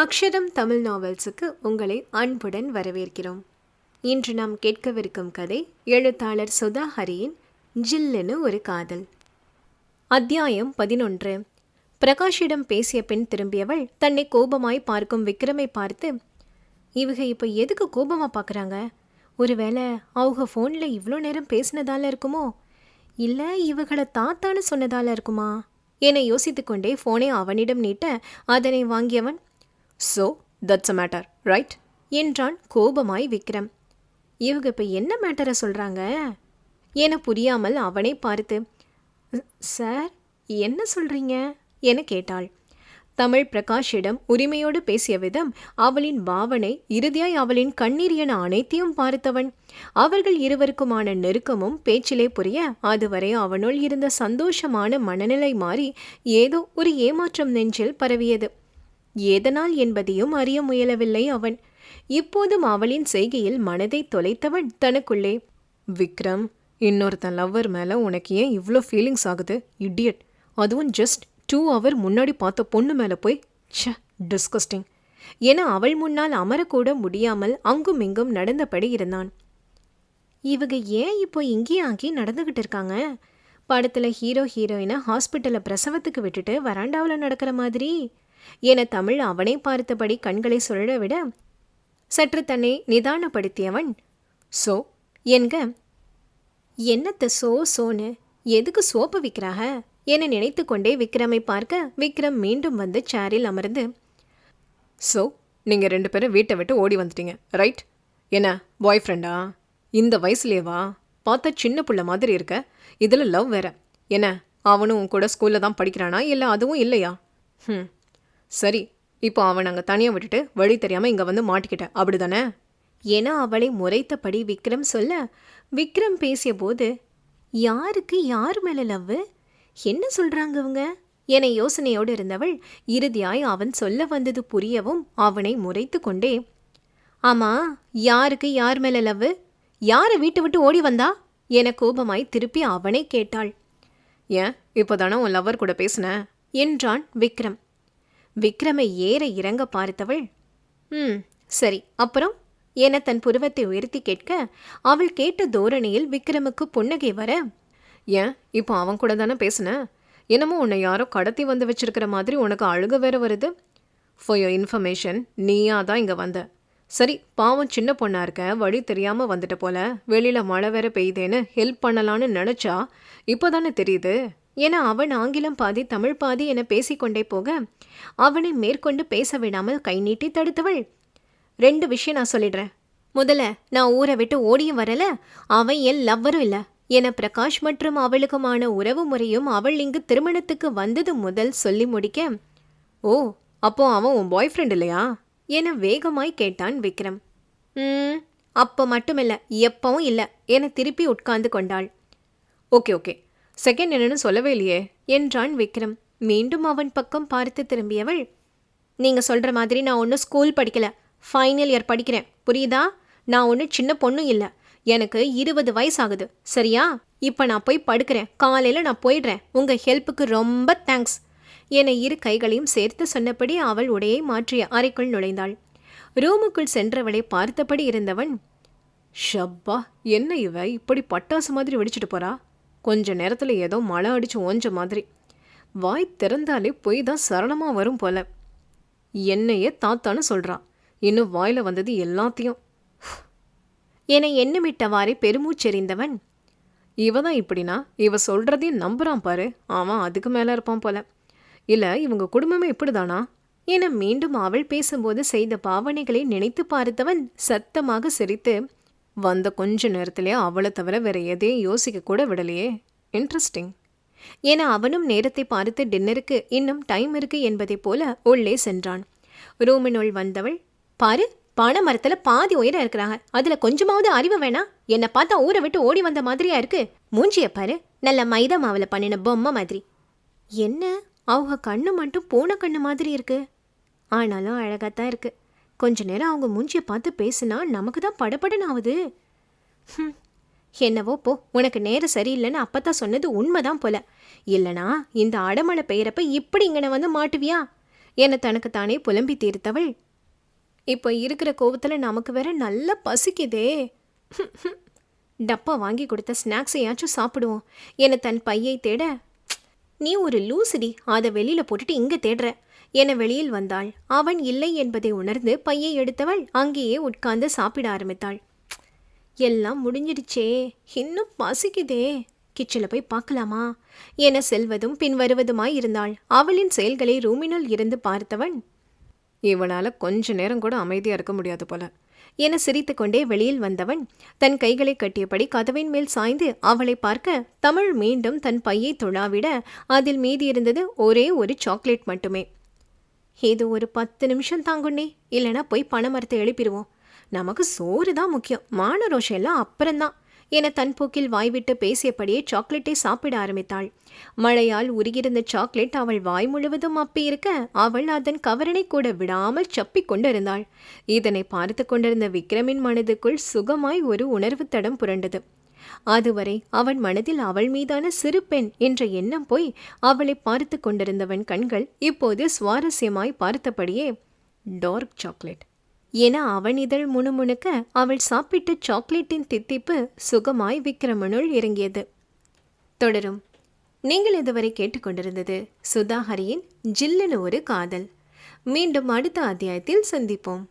அக்ஷரம் தமிழ் நாவல்ஸுக்கு உங்களை அன்புடன் வரவேற்கிறோம். இன்று நாம் கேட்கவிருக்கும் கதை எழுத்தாளர் சுதா ஹரியின் ஜில்லுன்னு ஒரு காதல். அத்தியாயம் பதினொன்று. பிரகாஷிடம் பேசிய பின் திரும்பியவள் தன்னை கோபமாய் பார்க்கும் விக்ரமை பார்த்து இவங்க இப்போ எதுக்கு கோபமாக பார்க்குறாங்க ஒருவேளை அவங்க ஃபோனில் இவ்வளோ நேரம் பேசினதால இருக்குமோ? இல்லை இவகளை தாத்தான்னு சொன்னதால இருக்குமா? என யோசித்துக்கொண்டே ஃபோனை அவனிடம் நீட்ட அதனை வாங்கியவன் so that's a matter right என்றான் கோபமாய் விக்ரம். இவங்க இப்போ என்ன மேட்டரை சொல்கிறாங்க என புரியாமல் அவனை பார்த்து சார் என்ன சொல்கிறீங்க என கேட்டாள். தமிழ் பிரகாஷிடம் உரிமையோடு பேசிய விதம் அவளின் பாவனை இறுதியாய் அவளின் கண்ணீர் என அனைத்தையும் பார்த்தவன். அவர்கள் இருவருக்குமான நெருக்கமும் பேச்சிலே புரிய அதுவரை அவனுள் இருந்த சந்தோஷமான மனநிலை மாறி ஏதோ ஒரு ஏமாற்றம் நெஞ்சில் பரவியது. எதனால் என்பதையும் அறிய முயலவில்லை அவன். இப்போதும் அவளின் செய்கையில் மனதை தொலைத்தவன் தனக்குள்ளே. விக்ரம் இன்னொருத்தன் லவ்வர் மேலே உனக்கு ஏன் இவ்வளோ ஃபீலிங்ஸ் ஆகுது? இடியட் அதுவும் ஜஸ்ட் டூ ஹவர் முன்னாடி பார்த்த பொண்ணு மேலே போய் ச்ச டிஸ்கஸ்டிங் என அவள் முன்னால் அமரக்கூட முடியாமல் அங்கும் இங்கும் நடந்தபடி இருந்தான். இவங்க ஏன் இப்போ இங்கேயே அங்கேயும் நடந்துக்கிட்டு இருக்காங்க? படத்தில் ஹீரோ ஹீரோயினை ஹாஸ்பிட்டலில் பிரசவத்துக்கு விட்டுட்டு வராண்டாவில் நடக்கிற மாதிரி. என தமிழ் அவனை பார்த்தபடி கண்களை சுழலவிட சற்று தன்னை நிதானப்படுத்தியவன் சோ என்க என்னத்த சோ சோன்னு எதுக்கு சோப்பு விற்கிறாக என நினைத்து கொண்டே விக்ரமை பார்க்க விக்ரம் மீண்டும் வந்து சேரில் அமர்ந்து ஸோ நீங்கள் ரெண்டு பேரும் வீட்டை விட்டு ஓடி வந்துட்டீங்க ரைட் என்ன பாய் ஃப்ரெண்டா இந்த வயசுலேவா பார்த்தா சின்ன புள்ள மாதிரி இருக்க இதில் லவ் வேற. என்ன அவனும் உன் கூட ஸ்கூலில் தான் படிக்கிறானா இல்லை அதுவும் இல்லையா? ம் சரி இப்போ அவன் அங்கே தனியாக விட்டுட்டு வழி தெரியாமல் இங்கே வந்து மாட்டிக்கிட்ட. அப்படிதானே? என அவளை முறைத்தபடி விக்ரம் சொல்ல விக்ரம் பேசிய போது யாருக்கு யார் மேலே லவ்வு? என்ன சொல்கிறாங்க இவங்க? என யோசனையோடு இருந்தவள் இறுதியாய் அவன் சொல்ல வந்தது புரியவும் அவனை முறைத்து கொண்டே ஆமா யாருக்கு யார் மேலே லவ்வு? யாரை வீட்டை விட்டு ஓடி வந்தா? என கோபமாய் திருப்பி அவனை கேட்டாள். ஏன் இப்போதானே உன் லவ்வர் கூட பேசின? என்றான் விக்ரம். விக்ரமை ஏற இறங்க பார்த்தவள் ம் சரி அப்புறம்? என தன் புருவத்தை உயர்த்தி கேட்க அவள் கேட்ட தோரணையில் விக்ரமுக்கு புன்னகை வர ஏன் இப்போ அவன் கூட தானே பேசுன? என்னமோ உன்னை யாரோ கடத்தி வந்து வச்சிருக்கிற மாதிரி உனக்கு அழுக வேற வருது. ஃபார் யோர் இன்ஃபர்மேஷன் நீயா தான் இங்கே வந்த. சரி பாவம் சின்ன பொண்ணாக இருக்க வழி தெரியாமல் வந்துட்ட போல வெளியில் மழை வேற பெய்யுதேன்னு ஹெல்ப் பண்ணலான்னு நினச்சா இப்போ தானே தெரியுது? என அவன் ஆங்கிலம் பாதி தமிழ் பாதி என பேசிக்கொண்டே போக அவனை மேற்கொண்டு பேச விடாமல் கை நீட்டி தடுத்தவள். ரெண்டு விஷயம் நான் சொல்லிடுறேன். முதல்ல நான் ஊரை விட்டு ஓடியும் வரல அவன் என் லவ்வரும் இல்லை என பிரகாஷ் மற்றும் அவளுக்குமான உறவு முறையும் அவள் இங்கு திருமணத்துக்கு வந்தது முதல் சொல்லி முடிக்க ஓ அப்போ அவன் உன் பாய் ஃப்ரெண்ட் இல்லையா? என வேகமாய் கேட்டான் விக்ரம். ம் அப்போ மட்டுமில்ல எப்பவும் இல்லை என திருப்பி உட்கார்ந்து கொண்டாள். ஓகே ஓகே செகண்ட் என்னன்னு சொல்லவே இல்லையே. என்றான் விக்ரம். மீண்டும் அவன் பக்கம் பார்த்து திரும்பியவள் நீங்கள் சொல்ற மாதிரி நான் ஒன்றும் ஸ்கூல் படிக்கல. ஃபைனல் இயர் படிக்கிறேன். புரியுதா? நான் ஒன்றும் சின்ன பொண்ணும் இல்லை. எனக்கு இருபது வயசு ஆகுது சரியா? இப்போ நான் போய் படுக்கிறேன். காலையில் நான் போயிடுறேன். உங்கள் ஹெல்ப்புக்கு ரொம்ப தேங்க்ஸ் என இரு கைகளையும் சேர்த்து சொன்னபடி அவள் உடையை மாற்றிய அறைக்குள் நுழைந்தாள். ரூமுக்குள் சென்றவளை பார்த்தபடி இருந்தவன் ஷப்பா என்ன இவ? இப்படி பட்டாசு மாதிரி வெடிச்சிட்டு போறா? கொஞ்ச நேரத்தில் ஏதோ மழை அடிச்சு ஓஞ்ச மாதிரி. வாய் திறந்தாலே பொய் தான் சரணமாக வரும் போல. என்னையே தாத்தான்னு சொல்றா. இன்னும் வாயில் வந்தது எல்லாத்தையும். என்னை எண்ணமிட்டவாறே பெருமூச்செறிந்தவன். இவ தான் இப்படினா? இவ சொல்கிறதையும் நம்புகிறான் பாரு. அவன் அதுக்கு மேலே இருப்பான் போல. இல்லை இவங்க குடும்பமே இப்படிதானா என மீண்டும் அவள் பேசும்போது செய்த பாவனைகளை நினைத்து பார்த்தவன் சத்தமாக சிரித்து வந்த கொஞ்ச நேரத்திலே அவளை தவிர வேற எதையும் யோசிக்க கூட விடலையே. இன்ட்ரெஸ்டிங் என அவனும் நேரத்தை பார்த்து டின்னருக்கு இன்னும் டைம் இருக்கு என்பதைப் போல உள்ளே சென்றான். ரூமினுள் வந்தவள் பாரு பனை மரத்துல பாதி உயரம் இருக்கிறாங்க. அதுல கொஞ்சமாவது அறிவு வேணா. என்னை பார்த்தா ஊரை விட்டு ஓடி வந்த மாதிரியா இருக்கு. மூஞ்சிய பாரு. நல்ல மைதா மாவுல பண்ணின பொம்மை மாதிரி. என்ன? அவங்க கண்ணு மட்டும் பூனை கண்ணு மாதிரி இருக்கு. ஆனாலும் அழகாத்தான் இருக்கு. கொஞ்ச நேரம் அவங்க மூஞ்சியை பார்த்து பேசுனா நமக்கு தான் படப்படன் ஆகுது என்னவோ போ உனக்கு நேரம் சரியில்லைன்னு அப்பதான் சொன்னது உண்மைதான் போல. இல்லைனா இந்த அடமழை பெய்கிறப்ப இப்படி இங்கன வந்து மாட்டுவியா? என தனக்குத்தானே புலம்பி தீர்த்தவள். இப்போ இருக்கிற கோவத்தில் நமக்கு வேற நல்லா பசிக்குதே. டப்பா வாங்கி கொடுத்த ஸ்நாக்ஸையாச்சும் சாப்பிடுவோம். என தன் பையை தேட நீ ஒரு லூசுடி அதை வெளியில் போட்டுட்டு இங்கே தேடுற. என வெளியில் வந்தாள். அவன் இல்லை என்பதை உணர்ந்து பையை எடுத்தவள் அங்கேயே உட்கார்ந்து சாப்பிட ஆரம்பித்தாள். எல்லாம் முடிஞ்சிடுச்சே. இன்னும் பசிக்குதே. கிச்சனில் போய் பார்க்கலாமா? என செல்வதும் பின் வருவதுமாய் இருந்தாள். அவளின் செயல்களை ரூமினுள் இருந்து பார்த்தவன் இவளால் கொஞ்ச நேரம் கூட அமைதியாக இருக்க முடியாது போல. என சிரித்துக்கொண்டே வெளியில் வந்தவன் தன் கைகளை கட்டியபடி கதவின் மேல் சாய்ந்து அவளை பார்க்க தமிழ் மீண்டும் தன் பையை துழாவிட அதில் மீதி இருந்தது ஒரே ஒரு சாக்லேட் மட்டுமே. இது ஒரு பத்து நிமிஷம் தாங்குண்ணே. இல்லைனா போய் பணமரத்தை எழுப்பிடுவோம். நமக்கு சோறு தான் முக்கியம். மான ரோஷம் எல்லாம் அப்புறம்தான். என தன் போக்கில் வாய்விட்டு பேசியபடியே சாக்லேட்டை சாப்பிட ஆரம்பித்தாள். மழையால் உருகியிருந்த சாக்லேட் அவள் வாய் முழுவதும் அப்பியிருக்க அவள் அதன் கவரனை கூட விடாமல் சப்பி கொண்டிருந்தாள். இதனை பார்த்து கொண்டிருந்த விக்ரமின் மனதுக்குள் சுகமாய் ஒரு உணர்வு தடம் புரண்டது. அதுவரை அவன் மனதில் அவள் மீதான சிறு பெண் என்ற எண்ணம் போய் அவளை பார்த்து கொண்டிருந்தவன் கண்கள் இப்போது சுவாரஸ்யமாய் பார்த்தபடியே டார்க் சாக்லேட் என அவன் இதழ் முணுமுணுக்க அவள் சாப்பிட்ட சாக்லேட்டின் தித்திப்பு சுகமாய் விக்ரமனுள் இறங்கியது. தொடரும். நீங்கள் இதுவரை கேட்டுக்கொண்டிருந்தது சுதாஹரியின் ஜில்லுன்னு ஒரு காதல். மீண்டும் அடுத்த அத்தியாயத்தில் சந்திப்போம்.